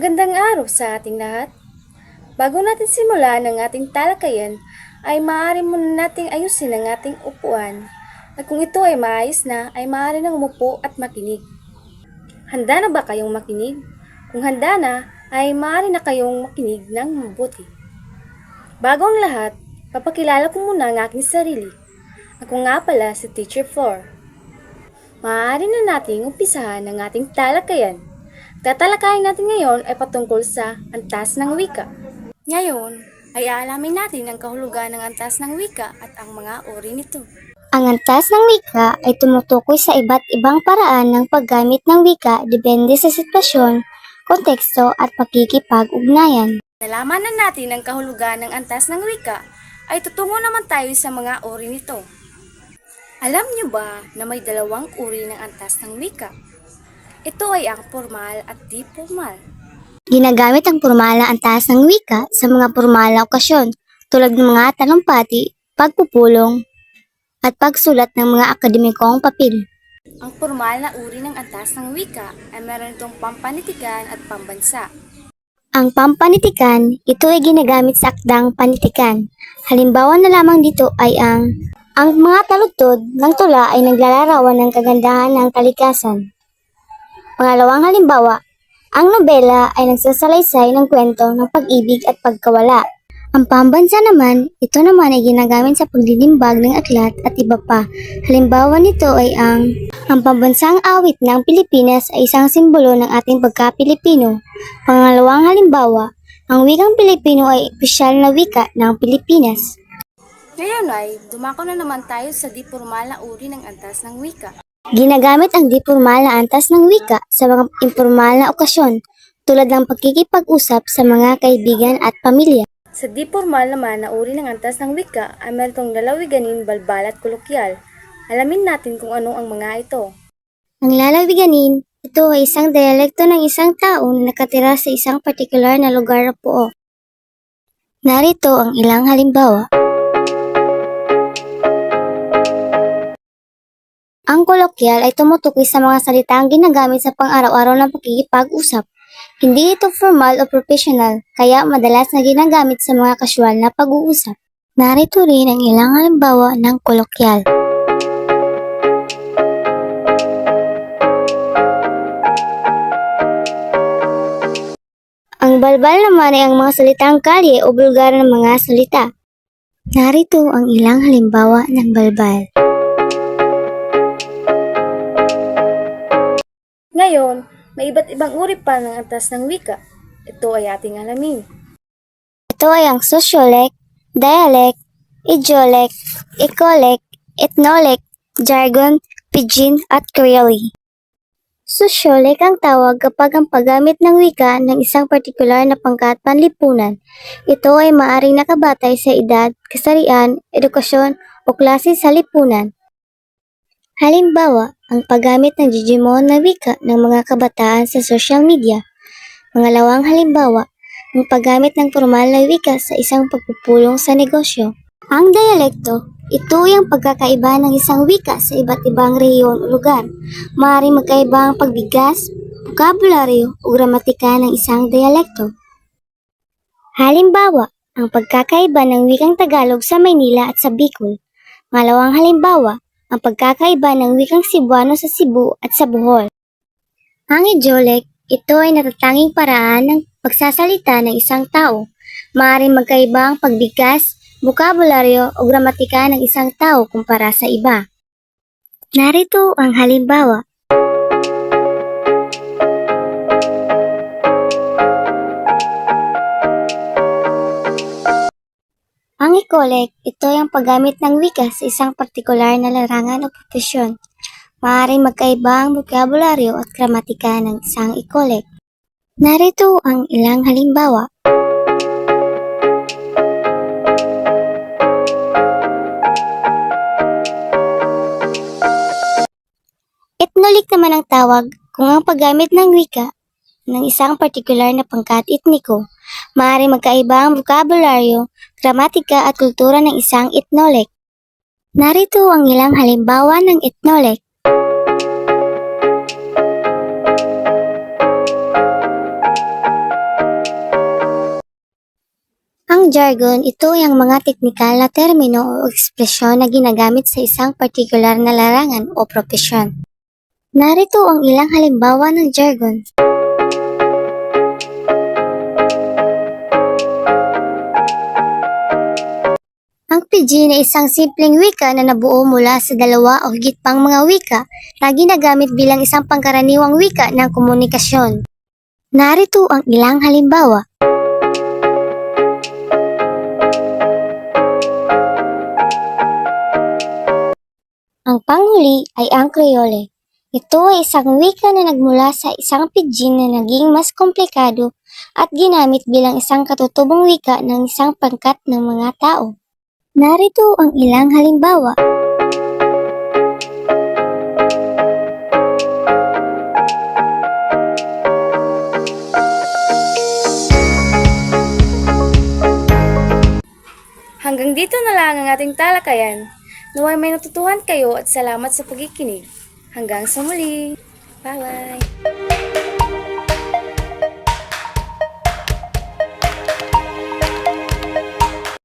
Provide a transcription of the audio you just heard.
Magandang araw sa ating lahat. Bago natin simulan ang ating talakayan, ay maaari muna nating ayusin ang ating upuan. At kung ito ay maayos na, ay maaari nang umupo at makinig. Handa na ba kayong makinig? Kung handa na, ay maaari na kayong makinig ng mabuti. Bago ang lahat, papakilala ko muna ang aking sarili. Ako nga pala si Teacher Flor. Maaari na nating umpisahan ang ating talakayan. Tatalakayin natin ngayon ay patungkol sa antas ng wika. Ngayon ay aalamin natin ang kahulugan ng antas ng wika at ang mga uri nito. Ang antas ng wika ay tumutukoy sa iba't ibang paraan ng paggamit ng wika depende sa sitwasyon, konteksto at pakikipag-ugnayan. Nalaman na natin ang kahulugan ng antas ng wika, ay tutungo naman tayo sa mga uri nito. Alam niyo ba na may dalawang uri ng antas ng wika? Ito ay ang formal at di formal. Ginagamit ang formal na antas ng wika sa mga formal na okasyon tulad ng mga talumpati, pagpupulong, at pagsulat ng mga akademikong papel. Ang formal na uri ng antas ng wika ay meron itong pampanitikan at pambansa. Ang pampanitikan, ito ay ginagamit sa akdang panitikan. Halimbawa na lamang dito ay ang ang mga taludtod ng tula ay naglalarawan ng kagandahan ng kalikasan. Pangalawang halimbawa, ang nobela ay nagsasalaysay ng kwento ng pag-ibig at pagkawala. Ang pambansa naman, ito naman ay ginagamit sa paglilimbag ng aklat at iba pa. Halimbawa nito ay ang ang pambansang awit ng Pilipinas ay isang simbolo ng ating pagka-Pilipino. Pangalawang halimbawa, ang wikang Pilipino ay opisyal na wika ng Pilipinas. Ngayon ay, dumako na naman tayo sa di formal na uri ng antas ng wika. Ginagamit ang di formal na antas ng wika sa mga informal na okasyon tulad ng pagkikipag-usap sa mga kaibigan at pamilya. Sa di formal naman na uri ng antas ng wika ay meron lalawiganin, balbal at kolokyal. Alamin natin kung ano ang mga ito. Ang lalawiganin, ito ay isang dialekto ng isang tao na nakatira sa isang partikular na lugar o puo. Narito ang ilang halimbawa. Ang kolokyal ay tumutukoy sa mga salitang ginagamit sa pang-araw-araw ng pakikipag-usap. Hindi ito formal o professional, kaya madalas na ginagamit sa mga casual na pag-uusap. Narito rin ang ilang halimbawa ng kolokyal. Ang balbal naman ay ang mga salitang kalye o bulgar na mga salita. Narito ang ilang halimbawa ng balbal. Ngayon, may iba't ibang uri pa ng antas ng wika. Ito ay ating alamin. Ito ay ang sociolect, dialect, idiolect, ecolect, ethnolect, jargon, pidgin, at creole. Sociolect ang tawag kapag ang paggamit ng wika ng isang partikular na pangkat panlipunan. Ito ay maaring nakabatay sa edad, kasarian, edukasyon, o klase sa lipunan. Halimbawa, ang paggamit ng Digimon na wika ng mga kabataan sa social media. Pangalawang halimbawa, ang paggamit ng formal na wika sa isang pagpupulong sa negosyo. Ang dialekto, ito ay pagkakaiba ng isang wika sa iba't ibang rehiyon o lugar. Maaaring magkaiba ang pagbigas, bokabularyo o gramatika ng isang dialekto. Halimbawa, ang pagkakaiba ng wikang Tagalog sa Maynila at sa Bicol. Malawang halimbawa, ang pagkakaiba ng wikang Cebuano sa Cebu at sa Bohol. Ang idiolect, ito ay natatanging paraan ng pagsasalita ng isang tao. Maaaring magkaiba ang pagbigas, bokabularyo o gramatika ng isang tao kumpara sa iba. Narito ang halimbawa. Ikolek, ito ang paggamit ng wika sa isang partikular na larangan o profesyon. Maaaring magkaiba ang bokabularyo at gramatika ng isang ikolek. Narito ang ilang halimbawa. Etnolik naman ang tawag kung ang paggamit ng wika ng isang partikular na pangkat etniko maaari magkaiba ang bokabularyo, gramatika at kultura ng isang etnolek. Narito ang ilang halimbawa ng etnolek. Ang jargon, ito ay ang mga teknikal na termino o ekspresyon na ginagamit sa isang partikular na larangan o propesyon. Narito ang ilang halimbawa ng jargon. Pidgin ay isang simpleng wika na nabuo mula sa dalawa o higit pang mga wika na ginagamit bilang isang pangkaraniwang wika ng komunikasyon. Narito ang ilang halimbawa. Ang panghuli ay ang Creole. Ito ay isang wika na nagmula sa isang pidgin na naging mas komplikado at ginamit bilang isang katutubong wika ng isang pangkat ng mga tao. Narito ang ilang halimbawa. Hanggang dito na lang ang ating talakayan. Naway may natutuhan kayo at salamat sa pagkikinig. Hanggang sa muli. Bye-bye.